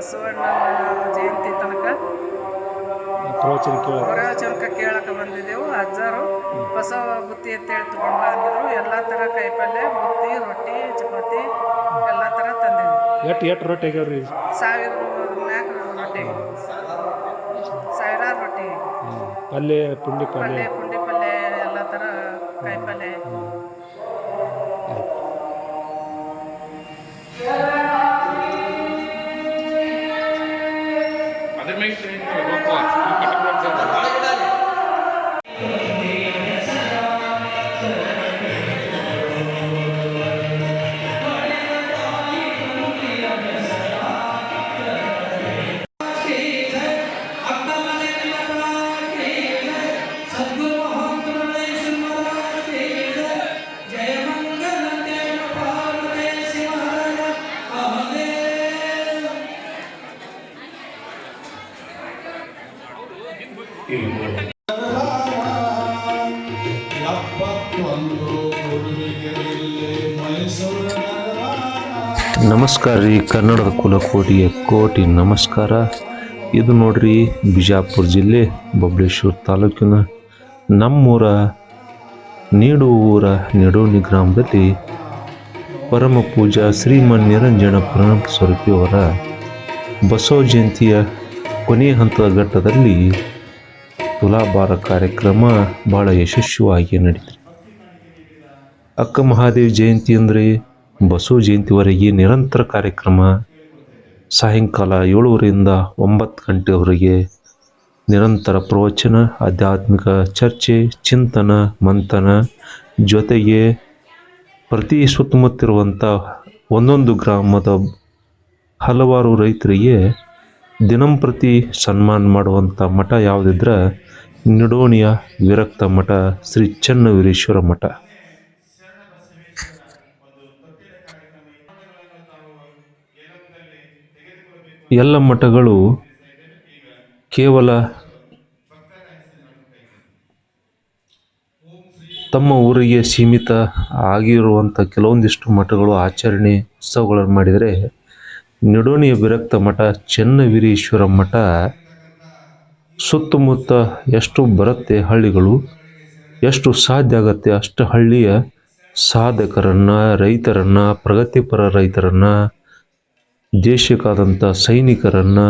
ಬಸವಣ್ಣ ಜಯಂತಿ ತನಕ ಪ್ರವಚನ ಕೇಳಕ್ಕೆ ಬಂದಿದ್ದೆವು. ಅಜ್ಜಾರು ಬಸವ ಬುತ್ತಿ ಅಂತೇಳಿ ತಗೊಂಡು ಬಂದಿದ್ರು. ಅಂದಿದ್ರು ಎಲ್ಲ ಥರ ಕಾಯಿಪಲ್ಯ ಬುತ್ತಿ ರೊಟ್ಟಿ ಚಪಾತಿ ಎಲ್ಲ ಥರ ತಂದಿದ್ವಿ. ಎಷ್ಟು ಎಷ್ಟು ರೊಟ್ಟಿ ಆಗ್ಯಾವ್ರಿ? ಸಾವಿರ ಮ್ಯಾಗ ರೊಟ್ಟಿ. ಸಾವಿರಾರು ರೊಟ್ಟಿ. ಪಲ್ಯ ಪುಂಡಿ ಪಲ್ಯ. ಪುಂಡಿ ಪಲ್ಯ ಎಲ್ಲ ಥರ ಕಾಯಿಪಲ್ಯ ನಮಸ್ಕಾರ ರೀ, ಕನ್ನಡದ ಕುಲಕೋಟಿಯ ಕೋಟಿ ನಮಸ್ಕಾರ. ಇದು ನೋಡ್ರಿ ಬಿಜಾಪುರ ಜಿಲ್ಲೆ ಬಬ್ಲೇಶ್ವರ ತಾಲೂಕಿನ ನಮ್ಮೂರ ನೀಡು ಊರ ನಿಡೋಣಿ ಗ್ರಾಮದಲ್ಲಿ ಪರಮ ಪೂಜಾ ಶ್ರೀಮನ್ ನಿರಂಜನ ಪ್ರಣಪ್ ಸ್ವರೂಪಿಯವರ ಬಸವ ಜಯಂತಿಯ ಕೊನೆಯ ಹಂತದ ಘಟ್ಟದಲ್ಲಿ ತುಲಾಭಾರ ಕಾರ್ಯಕ್ರಮ ಭಾಳ ಯಶಸ್ವಿಯಾಗಿ ನಡೀತು ಅಕ್ಕ ಮಹಾದೇವಿ ಜಯಂತಿ ಅಂದರೆ ಬಸವ ಜಯಂತಿವರೆಗೆ ನಿರಂತರ ಕಾರ್ಯಕ್ರಮ. ಸಾಯಂಕಾಲ ಏಳುವರೆಯಿಂದ ಒಂಬತ್ತು ಗಂಟೆವರೆಗೆ ನಿರಂತರ ಪ್ರವಚನ, ಆಧ್ಯಾತ್ಮಿಕ ಚರ್ಚೆ, ಚಿಂತನ, ಮಂಥನ ಜೊತೆಗೆ ಪ್ರತಿ ಸುತ್ತಮುತ್ತಿರುವಂಥ ಒಂದೊಂದು ಗ್ರಾಮದ ಹಲವಾರು ರೈತರಿಗೆ ದಿನಂಪ್ರತಿ ಸನ್ಮಾನ ಮಾಡುವಂಥ ಮಠ ಯಾವುದಿದ್ರೆ, ನಿಡೋಣಿಯ ವಿರಕ್ತ ಮಠ ಶ್ರೀ ಚನ್ನವೀರೇಶ್ವರ ಮಠ. ಎಲ್ಲ ಮಠಗಳು ಕೇವಲ ತಮ್ಮ ಊರಿಗೆ ಸೀಮಿತ ಆಗಿರುವಂಥ ಕೆಲವೊಂದಿಷ್ಟು ಮಠಗಳು ಆಚರಣೆ ಉತ್ಸವಗಳನ್ನು ಮಾಡಿದರೆ ನಿಡೋಣಿಯ ವಿರಕ್ತ ಮಠ, ಚೆನ್ನವೀರೇಶ್ವರ ಮಠ, ಸುತ್ತಮುತ್ತ ಎಷ್ಟು ಬರುತ್ತೆ ಹಳ್ಳಿಗಳು, ಎಷ್ಟು ಸಾಧ್ಯ ಆಗತ್ತೆ ಅಷ್ಟು ಹಳ್ಳಿಯ ಸಾಧಕರನ್ನು, ರೈತರನ್ನು, ಪ್ರಗತಿಪರ ರೈತರನ್ನು ದೇಶಕ್ಕಾದಂಥ ಸೈನಿಕರನ್ನು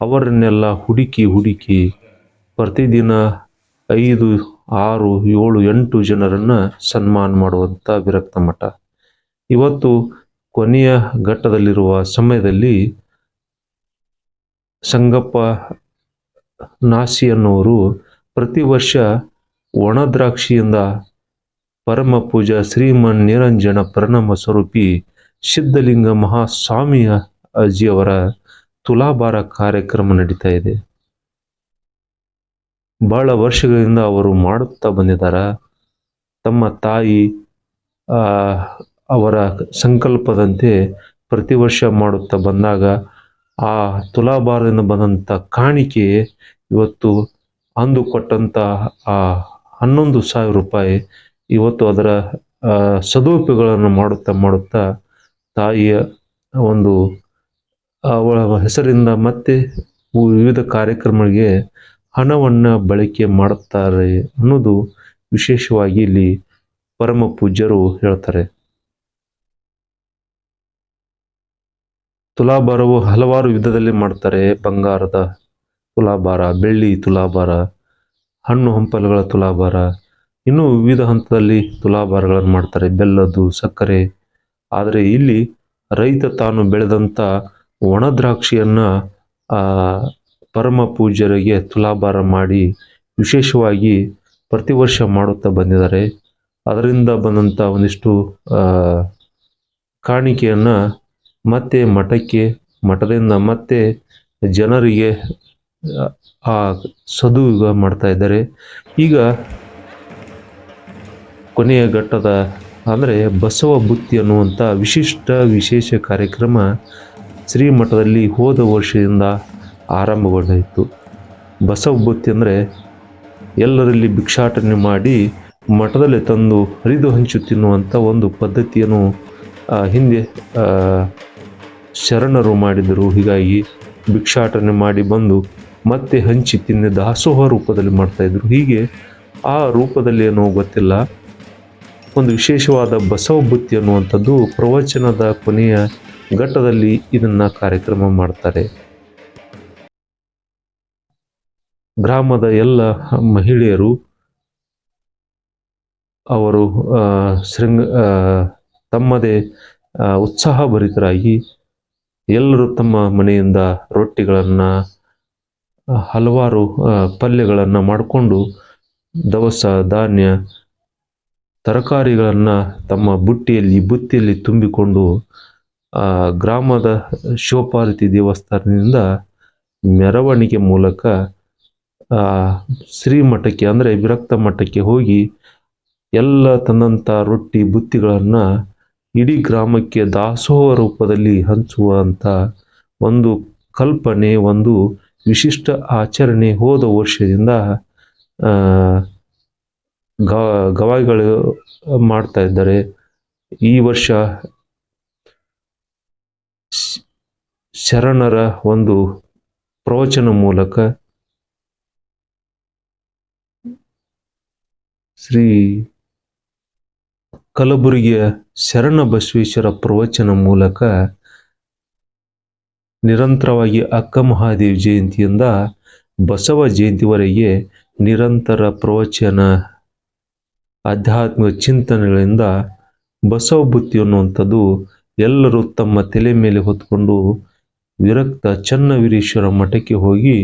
ಅವರನ್ನೆಲ್ಲ ಹುಡುಕಿ ಹುಡುಕಿ ಪ್ರತಿದಿನ ಐದು, ಆರು, ಏಳು, ಎಂಟು ಜನರನ್ನು ಸನ್ಮಾನ ಮಾಡುವಂಥ ವಿರಕ್ತ ಮಠ. ಇವತ್ತು ಕೊನೆಯ ಘಟ್ಟದಲ್ಲಿರುವ ಸಮಯದಲ್ಲಿ ಸಂಗಪ್ಪ ನಾಸಿ ಅನ್ನೋರು ಪ್ರತಿ ವರ್ಷ ಒಣದ್ರಾಕ್ಷಿಯಿಂದ ಪರಮ ಪೂಜಾ ಶ್ರೀಮನ್ ನಿರಂಜನ ಪ್ರಣಮ ಸ್ವರೂಪಿ ಸಿದ್ಧಲಿಂಗ ಮಹಾಸ್ವಾಮಿಯ ಅಜ್ಜಿಯವರ ತುಲಾಭಾರ ಕಾರ್ಯಕ್ರಮ ನಡೀತಾ ಇದೆ. ಬಹಳ ವರ್ಷಗಳಿಂದ ಅವರು ಮಾಡುತ್ತಾ ಬಂದಿದ್ದಾರೆ. ತಮ್ಮ ತಾಯಿ ಅವರ ಸಂಕಲ್ಪದಂತೆ ಪ್ರತಿ ವರ್ಷ ಮಾಡುತ್ತಾ ಬಂದಾಗ ಆ ತುಲಾಭಾರದಿಂದ ಬಂದಂಥ ಕಾಣಿಕೆ ಇವತ್ತು ಅಂದು ಕೊಟ್ಟಂಥ ಆ ಹನ್ನೊಂದು ಸಾವಿರ ರೂಪಾಯಿ ಇವತ್ತು ಅದರ ಸದುಪಯೋಗಗಳನ್ನು ಮಾಡುತ್ತಾ ಮಾಡುತ್ತಾ ತಾಯಿಯ ಒಂದು, ಅವಳ ಹೆಸರಿಂದ ಮತ್ತೆ ವಿವಿಧ ಕಾರ್ಯಕ್ರಮಗಳಿಗೆ ಹಣವನ್ನು ಬಳಕೆ ಮಾಡುತ್ತಾರೆ ಅನ್ನೋದು ವಿಶೇಷವಾಗಿ ಇಲ್ಲಿ ಪರಮ ಪೂಜ್ಯರು ಹೇಳ್ತಾರೆ. ತುಲಾಭಾರವು ಹಲವಾರು ವಿಧದಲ್ಲಿ ಮಾಡ್ತಾರೆ. ಬಂಗಾರದ ತುಲಾಭಾರ, ಬೆಳ್ಳಿ ತುಲಾಭಾರ, ಹಣ್ಣು ಹಂಪಲುಗಳ ತುಲಾಭಾರ, ಇನ್ನೂ ವಿವಿಧ ಹಂತದಲ್ಲಿ ತುಲಾಭಾರಗಳನ್ನು ಮಾಡ್ತಾರೆ. ಬೆಲ್ಲದ್ದು, ಸಕ್ಕರೆ ಆದರೆ ಇಲ್ಲಿ ರೈತ ತಾನು ಬೆಳೆದಂಥ ಒಣ ದ್ರಾಕ್ಷಿಯನ್ನು ಪರಮ ಪೂಜ್ಯರಿಗೆ ತುಲಾಭಾರ ಮಾಡಿ ವಿಶೇಷವಾಗಿ ಪ್ರತಿ ವರ್ಷ ಮಾಡುತ್ತಾ ಬಂದಿದ್ದಾರೆ. ಅದರಿಂದ ಬಂದಂಥ ಒಂದಿಷ್ಟು ಕಾಣಿಕೆಯನ್ನು ಮತ್ತೆ ಮಠಕ್ಕೆ ಮಠದಿಂದ ಮತ್ತೆ ಜನರಿಗೆ ಆ, ಸದುಪಯೋಗ ಮಾಡ್ತಾ ಇದ್ದಾರೆ. ಈಗ ಕೊನೆಯ ಘಟ್ಟದ ಅಂದರೆ ಬಸವ ಬುತ್ತಿ ಅನ್ನುವಂಥ ವಿಶಿಷ್ಟ ವಿಶೇಷ ಕಾರ್ಯಕ್ರಮ ಶ್ರೀಮಠದಲ್ಲಿ ಹೋದ ವರ್ಷದಿಂದ ಆರಂಭಗೊಂಡಿತ್ತು ಬಸವ ಬುತ್ತಿ ಅಂದರೆ ಎಲ್ಲರಲ್ಲಿ ಭಿಕ್ಷಾಟನೆ ಮಾಡಿ ಮಠದಲ್ಲಿ ತಂದು ಹರಿದು ಹಂಚು ತಿನ್ನುವಂಥ ಒಂದು ಪದ್ಧತಿಯನ್ನು ಹಿಂದೆ ಶರಣರು ಮಾಡಿದರು. ಹೀಗಾಗಿ ಭಿಕ್ಷಾಟನೆ ಮಾಡಿ ಬಂದು ಮತ್ತೆ ಹಂಚಿ ತಿನ್ನಿ ದಾಸೋಹ ರೂಪದಲ್ಲಿ ಮಾಡ್ತಾಯಿದ್ರು ಹೀಗೆ ಆ ರೂಪದಲ್ಲಿ ಏನೋ ಗೊತ್ತಿಲ್ಲ. ಒಂದು ವಿಶೇಷವಾದ ಬಸವ ಬುತ್ತಿ ಅನ್ನುವಂಥದ್ದು ಪ್ರವಚನದ ಕೊನೆಯ ಘಟ್ಟದಲ್ಲಿ ಇದನ್ನು ಕಾರ್ಯಕ್ರಮ ಮಾಡ್ತಾರೆ. ಗ್ರಾಮದ ಎಲ್ಲ ಮಹಿಳೆಯರು ಅವರು ಶೃಂಗ ತಮ್ಮದೇ ಉತ್ಸಾಹಭರಿತರಾಗಿ ಎಲ್ಲರೂ ತಮ್ಮ ಮನೆಯಿಂದ ರೊಟ್ಟಿಗಳನ್ನು, ಹಲವಾರು ಪಲ್ಯಗಳನ್ನು ಮಾಡಿಕೊಂಡು ದವಸ, ಧಾನ್ಯ ತರಕಾರಿಗಳನ್ನು ತಮ್ಮ ಬುಟ್ಟಿಯಲ್ಲಿ, ಬುತ್ತಿಯಲ್ಲಿ ತುಂಬಿಕೊಂಡು ಗ್ರಾಮದ ಶಿವಪಾರ್ವತಿ ದೇವಸ್ಥಾನದಿಂದ ಮೆರವಣಿಗೆ ಮೂಲಕ ಶ್ರೀಮಠಕ್ಕೆ ಅಂದರೆ ವಿರಕ್ತ ಮಠಕ್ಕೆ ಹೋಗಿ ಎಲ್ಲ ತಂದಂಥ ರೊಟ್ಟಿ, ಬುತ್ತಿಗಳನ್ನು ಇಡೀ ಗ್ರಾಮಕ್ಕೆ ದಾಸೋಹ ರೂಪದಲ್ಲಿ ಹಂಚುವಂಥ ಒಂದು ಕಲ್ಪನೆ, ಒಂದು ವಿಶಿಷ್ಟ ಆಚರಣೆ ಹೋದ ವರ್ಷದಿಂದ ಗ, ಗವಾಯಿಗಳು ಮಾಡ್ತಾ ಇದ್ದಾರೆ. ಈ ವರ್ಷ ಶರಣರ ಒಂದು ಪ್ರವಚನ ಮೂಲಕ ಶ್ರೀ ಕಲಬುರಗಿಯ ಶರಣ ಬಸವೇಶ್ವರ ಪ್ರವಚನ ಮೂಲಕ ನಿರಂತರವಾಗಿ ಅಕ್ಕ ಮಹಾದೇವಿ ಜಯಂತಿಯಿಂದ ಬಸವ ಜಯಂತಿವರೆಗೆ ನಿರಂತರ ಪ್ರವಚನ ಆಧ್ಯಾತ್ಮಿಕ ಚಿಂತನೆಗಳಿಂದ ಬಸವ ಬುತ್ತಿ ಅನ್ನುವಂಥದ್ದು ಎಲ್ಲರೂ ತಮ್ಮ ತಲೆ ಮೇಲೆ ಹೊತ್ಕೊಂಡು ವಿರಕ್ತ ಚನ್ನವೀರೇಶ್ವರ ಮಠಕ್ಕೆ ಹೋಗಿ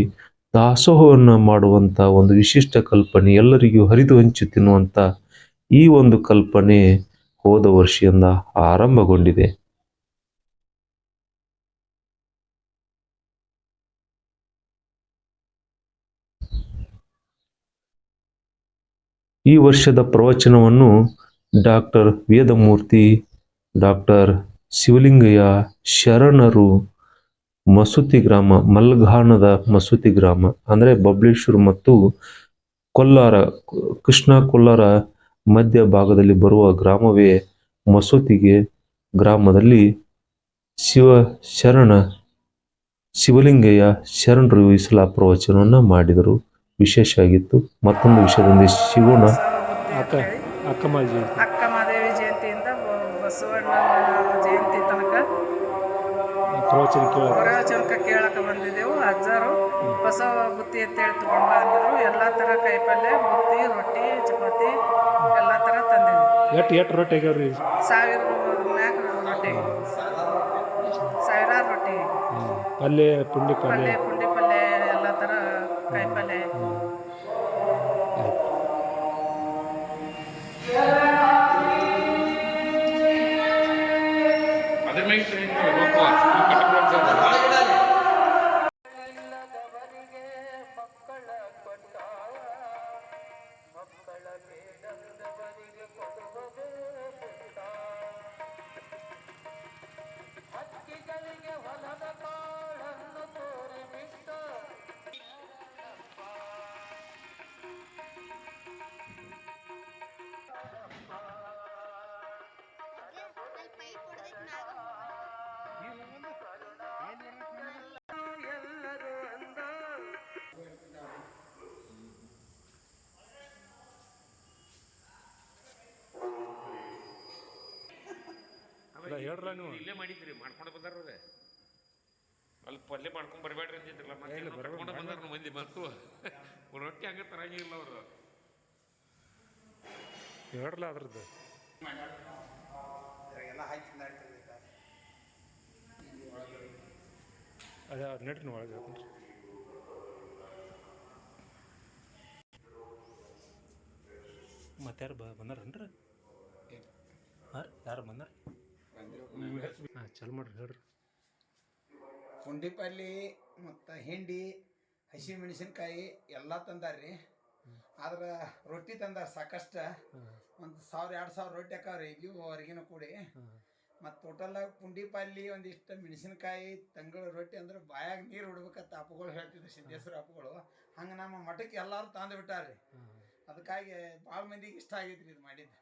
ದಾಸೋಹವನ್ನು ಮಾಡುವಂಥ ಒಂದು ವಿಶಿಷ್ಟ ಕಲ್ಪನೆ ಎಲ್ಲರಿಗೂ ಹರಿದು ಹಂಚಿ ತಿನ್ನುವಂಥ ಈ ಒಂದು ಕಲ್ಪನೆ ಹೋದ ವರ್ಷದಿಂದ ಆರಂಭಗೊಂಡಿದೆ. ಈ ವರ್ಷದ ಪ್ರವಚನವನ್ನು ಡಾಕ್ಟರ್ ವೇದಮೂರ್ತಿ, ಡಾಕ್ಟರ್ ಶಿವಲಿಂಗಯ್ಯ ಶರಣರು ಮಸೂತಿ ಗ್ರಾಮ, ಮಲ್ಘಾಣದ ಮಸೂತಿ ಗ್ರಾಮ, ಅಂದರೆ ಬಬ್ಲೇಶ್ವರ್ ಮತ್ತು ಕೊಲ್ಲಾರ, ಕೃಷ್ಣ ಕೊಲ್ಲಾರ ಮಧ್ಯ ಭಾಗದಲ್ಲಿ ಬರುವ ಗ್ರಾಮವೇ ಮಸೂತಿಗೆ ಗ್ರಾಮದಲ್ಲಿ ಶಿವ ಶರಣ, ಶಿವಲಿಂಗಯ್ಯ ಶರಣರು ಇಸ್ಲಾ ಪ್ರವಚನವನ್ನು ಮಾಡಿದರು. ವಿಶೇಷ ಆಗಿತ್ತು ಮತ್ತೊಂದು ವಿಷಯದೊಂದಿಗೆ ಸಿಗೋಣ ಅಕ್ಕ ಮಹಾದೇವಿ ಜಯಂತಿಯಿಂದ ಬಸವಣ್ಣ ಜಯಂತಿ ತನಕ ಪ್ರವಚನ ಕೇಳಕ ಪ್ರವಚನಕ್ಕೆ ಕೇಳಕ್ಕೆ ಬಂದಿದ್ದೆವು. ಅಜ್ಜರು ಬಸವ ಬುತ್ತಿ ಅಂತೇಳಿ ತಗೊಂಡು ಬಂದಿದ್ರು. ಎಲ್ಲ ಥರ ಕಾಯಿಪಲ್ಯ ಬುತ್ತಿ ರೊಟ್ಟಿ ಚಪಾತಿ ಎಲ್ಲ ಥರ ತಂದಿದ್ವಿ. ಎಷ್ಟು ಎಷ್ಟು ರೊಟ್ಟಿ ಆಗ್ಯಾವ್ರಿ? ಸಾವಿರ ಮ್ಯಾಗ ರೊಟ್ಟಿ. ಸಾವಿರಾರು ರೊಟ್ಟಿ. ಪಲ್ಯ ಪುಂಡಿ ಪಲ್ಯ. ಕಾಯಿಪಲ್ಯ ಆಯ್ತು ಹೇಳ್ರಲ್ಲ ನೀವು. ಇಲ್ಲೇ ಮಾಡಿದ್ರಿ ಮಾಡ್ಕೊಂಡು ಬಂದಾರ ಅವ್ರೆ. ಅಲ್ಲಿ ಪಲ್ಯ ಮಾಡ್ಕೊಂಡು ಬರಬೇಡ್ರಿ ಅಂತಿದ್ರಲ್ಲ ಮತ್ತೆ ಕರ್ಕೊಂಡು ಬಂದಾರ ಮಂದಿ ಮತ್ತು ರೊಟ್ಟಿ ಹಂಗೆ ತರಂಗಿಲ್ಲ ಅವರು. ಹೇಳ್ರಲ್ಲ ಅದ್ರದ್ದು. ಅದೇ ನೆಟ್ರಿನ ಒಳಗೆ ಹಾಕೊಂಡ್ರಿ ಮತ್ತಾರು ಬ ಬಂದಾರನ್ರಿ? ಹಾಂ ಯಾರು ಬಂದಾರ? ಹಾಂ ಚಲ್ ಮಾಡ್ರಿ ಹೇಳ್ರಿ. ಪುಂಡಿ ಪಲ್ಲಿ ಮತ್ತು ಹಿಂಡಿ ಹಸಿ ಮೆಣಸಿನ್ಕಾಯಿ ಎಲ್ಲ ತಂದಾರ್ರಿ ಆದ್ರೆ ರೊಟ್ಟಿ ತಂದಾರ ಸಾಕಷ್ಟು. ಒಂದು ಸಾವಿರ ಎರಡು ಸಾವಿರ ರೊಟ್ಟಿ ಹಾಕವ್ರಿ ಇಲ್ಲಿ ಹೊರಗಿನ ಕೂಡಿ. ಮತ್ತು ಟೋಟಲಾಗ ಪುಂಡಿ ಪಲ್ಲಿ ಒಂದಿಷ್ಟು ಮೆಣಸಿನ್ಕಾಯಿ ತಂಗಳ ರೊಟ್ಟಿ ಅಂದ್ರೆ ಬಾಯಾಗ ನೀರು ಬಿಡ್ಬೇಕಂತ ಅಪ್ಪಗಳು ಹೇಳ್ತಿದ್ರು ಸಿದ್ದೇಶ್ವರ ಅಪ್ಪಗಳು. ಹಂಗೆ ನಮ್ಮ ಮಠಕ್ಕೆ ಎಲ್ಲರೂ ತಂದು ಬಿಟ್ಟಾರ್ರಿ ಅದಕ್ಕಾಗಿ ಭಾಳ ಮಂದಿಗೆ ಇಷ್ಟ ಆಗೈತ್ರಿ ಇದು ಮಾಡಿದ್ದು